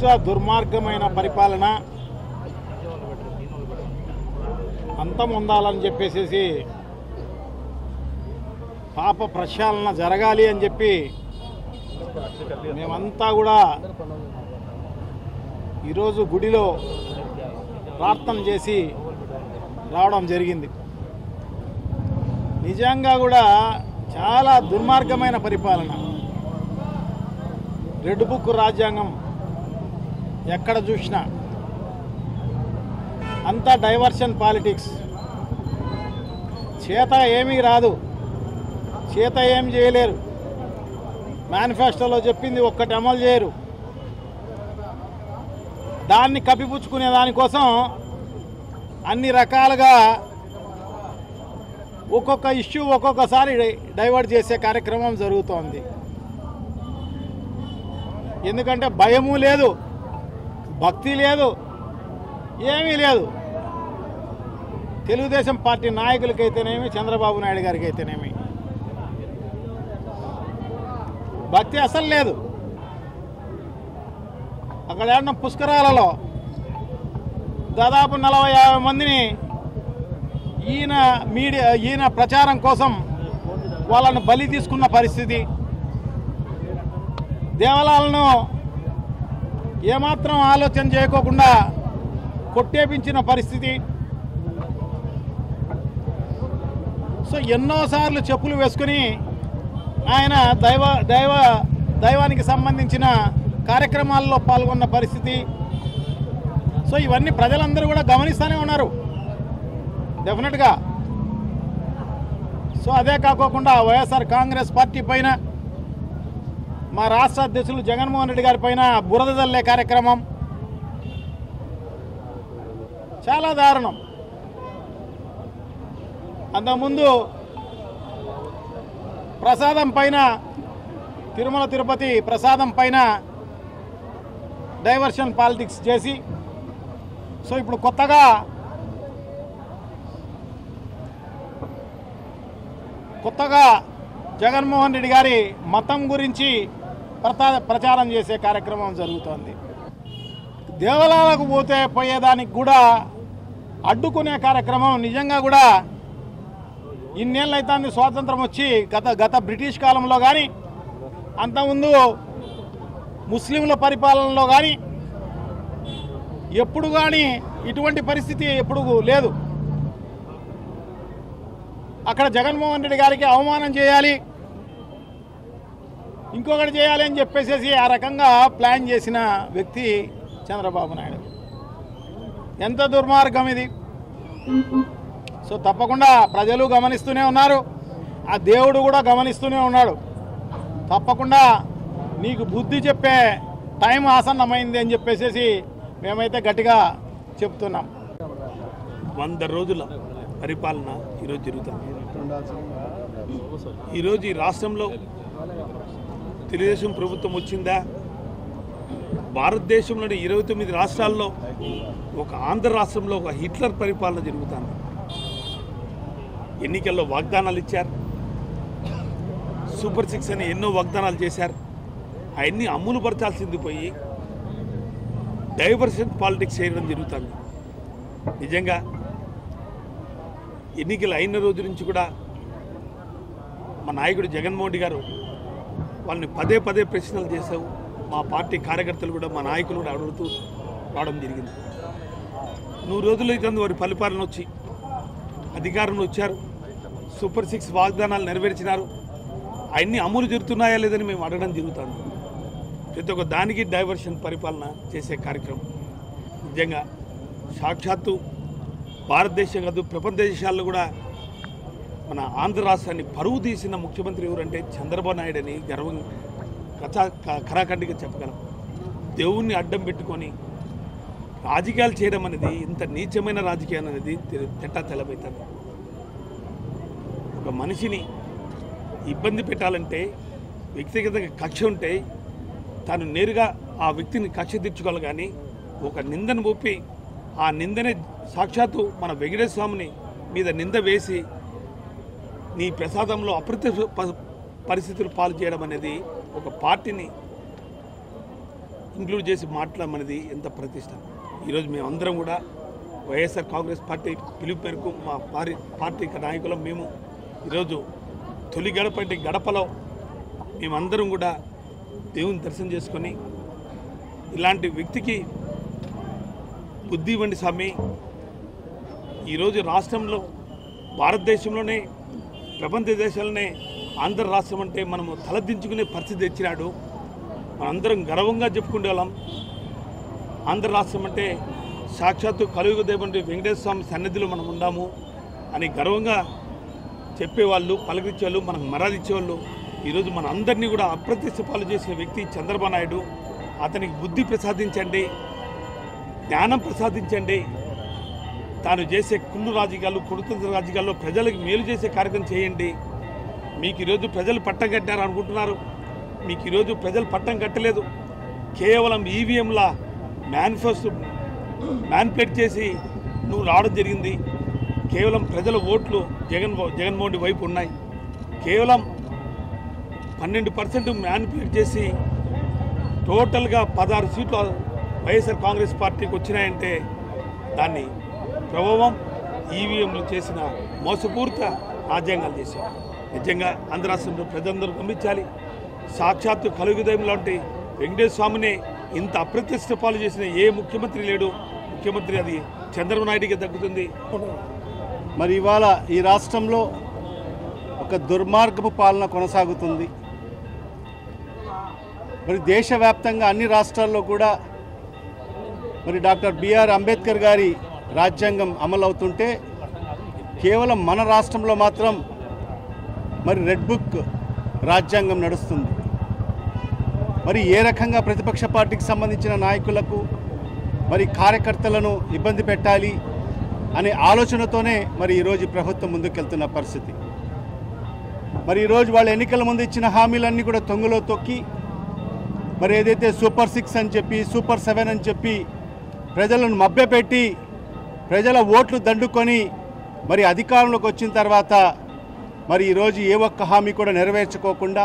దుష్ట దుర్మార్గమైన పరిపాలన అంతం ఉండాలని చెప్పేసి పాప ప్రక్షాళన జరగాలి అని చెప్పి మేమంతా కూడా ఈరోజు గుడిలో ప్రార్థన చేసి రావడం జరిగింది. నిజంగా కూడా చాలా దుర్మార్గమైన పరిపాలన. రెడ్ బుక్ రాజ్యాంగం ఎక్కడ చూసినా. అంతా డైవర్షన్ పాలిటిక్స్. చేత ఏమీ రాదు. చేత ఏం చేయలేరు. మేనిఫెస్టోలో చెప్పింది ఒక్కటి అమలు చేయరు. దాన్ని కప్పిపుచ్చుకునే దానికోసం అన్ని రకాలుగా ఒక్కొక్క ఇష్యూ ఒక్కొక్కసారి డై- డైవర్ట్ చేసే కార్యక్రమం జరుగుతోంది. ఎందుకంటే భయము లేదు. భక్తి లేదు ఏమీ లేదు. తెలుగుదేశం పార్టీ నాయకులకైతేనేమి చంద్రబాబు నాయుడు గారికి అయితేనేమి భక్తి అసలు లేదు. అక్కడ ఏమన్నా పుష్కరాలలో దాదాపు నలభై యాభై మందిని ఈయన మీడియా ఈయన ప్రచారం కోసం వాళ్ళను బలి తీసుకున్న పరిస్థితి. దేవాలయాలను ఏమాత్రం ఆలోచన చేయకోకుండా కొట్టేపించిన పరిస్థితి. సో ఎన్నోసార్లు చెప్పులు వేసుకుని ఆయన దైవ దైవ దైవానికి సంబంధించిన కార్యక్రమాల్లో పాల్గొన్న పరిస్థితి. సో ఇవన్నీ ప్రజలందరూ కూడా గమనిస్తూనే ఉన్నారు. డెఫినెట్గా సో అదే కాకోకుండా వైఎస్ఆర్ కాంగ్రెస్ పార్టీ పైన మా రాష్ట్ర అధ్యక్షులు జగన్మోహన్ రెడ్డి గారి పైన బురద జల్లే కార్యక్రమం. చాలా దారుణం. అంతకుముందు ప్రసాదం పైన తిరుమల తిరుపతి ప్రసాదం పైన డైవర్షన్ పాలిటిక్స్ చేసి సో ఇప్పుడు కొత్తగా కొత్తగా జగన్మోహన్ రెడ్డి గారి మతం గురించి ప్రచారం చేసే కార్యక్రమం జరుగుతోంది. దేవాలయాలకు పోతే పోయేదానికి కూడా అడ్డుకునే కార్యక్రమం నిజంగా కూడా ఇన్నేళ్ళు అవుతుంది స్వాతంత్రం వచ్చి గత గత బ్రిటిష్ కాలంలో కానీ అంతకుముందు ముస్లింల పరిపాలనలో కానీ ఎప్పుడు కానీ ఇటువంటి పరిస్థితి ఎప్పుడు లేదు. అక్కడ జగన్మోహన్ రెడ్డి గారికి అవమానం చేయాలి. ఇంకొకటి చేయాలి అని చెప్పేసి ఆ రకంగా ప్లాన్ చేసిన వ్యక్తి చంద్రబాబు నాయుడు. ఎంత దుర్మార్గం ఇది. సో తప్పకుండా ప్రజలు గమనిస్తూనే ఉన్నారు. ఆ దేవుడు కూడా గమనిస్తూనే ఉన్నాడు. తప్పకుండా నీకు బుద్ధి చెప్పే టైం ఆసన్నమైంది అని చెప్పేసి మేమైతే గట్టిగా చెప్తున్నాం. వంద రోజుల పరిపాలన ఈరోజు జరుగుతుంది. ఈరోజు ఈ రాష్ట్రంలో తెలుగుదేశం ప్రభుత్వం వచ్చిందా? భారతదేశంలోని ఇరవై తొమ్మిది రాష్ట్రాల్లో ఒక ఆంధ్ర రాష్ట్రంలో ఒక హిట్లర్ పరిపాలన జరుగుతుంది. ఎన్నికల్లో వాగ్దానాలు ఇచ్చారు. సూపర్ సిక్స్ అని ఎన్నో వాగ్దానాలు చేశారు. అవన్నీ అమ్ములు పరచాల్సింది పోయి డైవర్షన్ పాలిటిక్స్ చేయడం జరుగుతుంది. నిజంగా ఎన్నికలు అయిన రోజు నుంచి కూడా మా నాయకుడు జగన్మోహన్ రెడ్డి గారు వాళ్ళని పదే పదే ప్రశ్నలు చేశావు. మా పార్టీ కార్యకర్తలు కూడా మా నాయకులు కూడా అడుగుతూ రావడం జరిగింది. నూరు రోజులు అవుతుంది వారి పరిపాలన వచ్చి. అధికారంలో వచ్చారు. సూపర్ సిక్స్ వాగ్దానాలు నెరవేర్చినారు. అవన్నీ అమలు జరుగుతున్నాయా లేదని మేము అడగడం జరుగుతుంది. ప్రతి ఒక్క దానికి డైవర్షన్ పరిపాలన చేసే కార్యక్రమం. నిజంగా సాక్షాత్తు భారతదేశం కాదు ప్రపంచ దేశాల్లో కూడా మన ఆంధ్ర రాష్ట్రాన్ని పరువు తీసిన ముఖ్యమంత్రి ఎవరంటే చంద్రబాబు నాయుడు అని గర్వం కచా క- చెప్పగలం. దేవుణ్ణి అడ్డం పెట్టుకొని రాజకీయాలు చేయడం అనేది ఇంత నీచమైన రాజకీయం అనేది తె- తెట్టా తెలబైతుంది ఒక మనిషిని ఇబ్బంది పెట్టాలంటే వ్యక్తిగతంగా కక్ష ఉంటే తాను నేరుగా ఆ వ్యక్తిని కక్ష తీర్చుకోవాలి కానీ ఒక నిందను ఒప్పి ఆ నిందనే సాక్షాత్తు మన వెంకటేశ్వర స్వామిని మీద నింద వేసి నీ ప్రసాదంలో అప్రత్య ప- పరిస్థితులు పాలు చేయడం అనేది ఒక పార్టీని ఇంక్లూడ్ చేసి మాట్లాడడం అనేది ఎంత ప్రతిష్ట. ఈరోజు మేమందరం కూడా వైఎస్ఆర్ కాంగ్రెస్ పార్టీ పిలుపు మేరకు మా పారి పార్టీ నాయకులం మేము ఈరోజు తొలి గడప అంటే గడపలో మేమందరం కూడా దేవుని దర్శనం చేసుకొని ఇలాంటి వ్యక్తికి బుద్ధి ఇవ్వండి స్వామి. ఈరోజు రాష్ట్రంలో భారతదేశంలోనే ప్రపంచ దేశాలనే ఆంధ్ర రాష్ట్రం అంటే మనము తలదించుకునే పరిస్థితి తెచ్చినాడు. మనందరం గర్వంగా చెప్పుకునే వాళ్ళం ఆంధ్ర రాష్ట్రం అంటే సాక్షాత్తు కలుగు దేవంటి వెంకటేశ్వర స్వామి సన్నిధిలో మనం ఉండాము అని గర్వంగా చెప్పేవాళ్ళు పలకరించేవాళ్ళు మనకు మరాదిచ్చేవాళ్ళు ఈరోజు మన అందరినీ కూడా అప్రతిష్ట పాలు చేసిన వ్యక్తి చంద్రబాబు నాయుడు. అతనికి బుద్ధి ప్రసాదించండి జ్ఞానం ప్రసాదించండి తాను చేసే కుళ్ళు రాజకీయాలు కుడుతంత్ర రాజకీయాల్లో ప్రజలకు మేలు చేసే కార్యక్రమం చేయండి. మీకు ఈరోజు ప్రజలు పట్టం కట్టారు అనుకుంటున్నారు. మీకు ఈరోజు ప్రజలు పట్టం కట్టలేదు. కేవలం ఈవీఎంల మేనిఫెస్టో మ్యాన్పేట్ చేసి నువ్వు రావడం జరిగింది. కేవలం ప్రజల ఓట్లు జగన్ జగన్మోహన్ రెడ్డి వైపు ఉన్నాయి. కేవలం పన్నెండు పర్సెంట్ మ్యాన్పులేట్ చేసి టోటల్గా పదహారు సీట్లు వైఎస్ఆర్ కాంగ్రెస్ పార్టీకి వచ్చినాయంటే దాన్ని ప్రభావం ఈవీఎంలు చేసిన మోసపూరిత రాజ్యాంగాలు చేశారు నిజంగా ఆంధ్ర రాష్ట్రంలో ప్రజలందరూ గమనించాలి. సాక్షాత్తు కలుగుదయం లాంటి వెంకటేశ్వర స్వామిని ఇంత అప్రతిష్ట పాలు చేసిన ఏ ముఖ్యమంత్రి లేడు. ముఖ్యమంత్రి అది చంద్రబాబు నాయుడికి దక్కుతుంది. మరి ఇవాళ ఈ రాష్ట్రంలో ఒక దుర్మార్గపు పాలన కొనసాగుతుంది. మరి దేశవ్యాప్తంగా అన్ని రాష్ట్రాల్లో కూడా మరి డాక్టర్ బిఆర్ అంబేద్కర్ గారి రాజ్యాంగం అమలవుతుంటే కేవలం మన రాష్ట్రంలో మాత్రం మరి రెడ్ బుక్ రాజ్యాంగం నడుస్తుంది. మరి ఏ రకంగా ప్రతిపక్ష పార్టీకి సంబంధించిన నాయకులకు మరి కార్యకర్తలను ఇబ్బంది పెట్టాలి అనే ఆలోచనతోనే మరి ఈరోజు ప్రభుత్వం ముందుకెళ్తున్న పరిస్థితి. మరి ఈరోజు వాళ్ళు ఎన్నికల ముందు ఇచ్చిన హామీలన్నీ కూడా తొంగులో తొక్కి మరి ఏదైతే సూపర్ సిక్స్ అని చెప్పి సూపర్ సెవెన్ అని చెప్పి ప్రజలను మభ్యపెట్టి ప్రజల ఓట్లు దండుకొని మరి అధికారంలోకి వచ్చిన తర్వాత మరి ఈరోజు ఏ ఒక్క హామీ కూడా నెరవేర్చుకోకుండా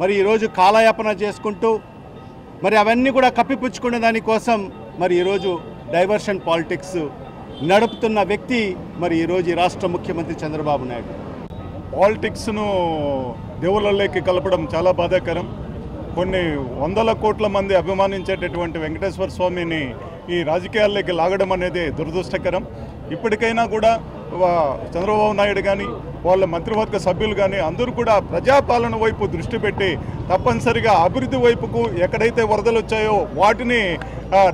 మరి ఈరోజు కాలయాపన చేసుకుంటూ మరి అవన్నీ కూడా కప్పిపుచ్చుకునే దానికోసం మరి ఈరోజు డైవర్షన్ పాలిటిక్స్ నడుపుతున్న వ్యక్తి మరి ఈరోజు రాష్ట్ర ముఖ్యమంత్రి చంద్రబాబు నాయుడు. పాలిటిక్స్ను దేవుళ్ళలోకి కలపడం చాలా బాధాకరం. కొన్ని వందల కోట్ల మంది అభిమానించేటటువంటి వెంకటేశ్వర స్వామిని ఈ రాజకీయాల్లోకి లాగడం అనేది దురదృష్టకరం. ఇప్పటికైనా కూడా చంద్రబాబు నాయుడు కానీ వాళ్ళ మంత్రివర్గ సభ్యులు కానీ అందరూ కూడా ప్రజాపాలన వైపు దృష్టి పెట్టి తప్పనిసరిగా అభివృద్ధి వైపుకు ఎక్కడైతే వరదలు వచ్చాయో వాటిని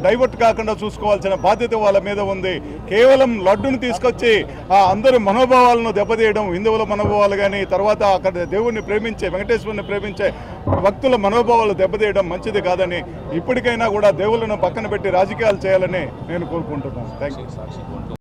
డైవర్ట్ కాకుండా చూసుకోవాల్సిన బాధ్యత వాళ్ళ మీద ఉంది. కేవలం లడ్డును తీసుకొచ్చి ఆ అందరి మనోభావాలను దెబ్బతీయడం హిందువుల మనోభావాలు కానీ తర్వాత అక్కడ దేవుణ్ణి ప్రేమించే వెంకటేశ్వరుని ప్రేమించే భక్తుల మనోభావాలు దెబ్బతీయడం మంచిది కాదని ఇప్పటికైనా కూడా దేవుళ్ళను పక్కన పెట్టి రాజకీయాలు చేయాలని నేను కోరుకుంటున్నాను. Thank you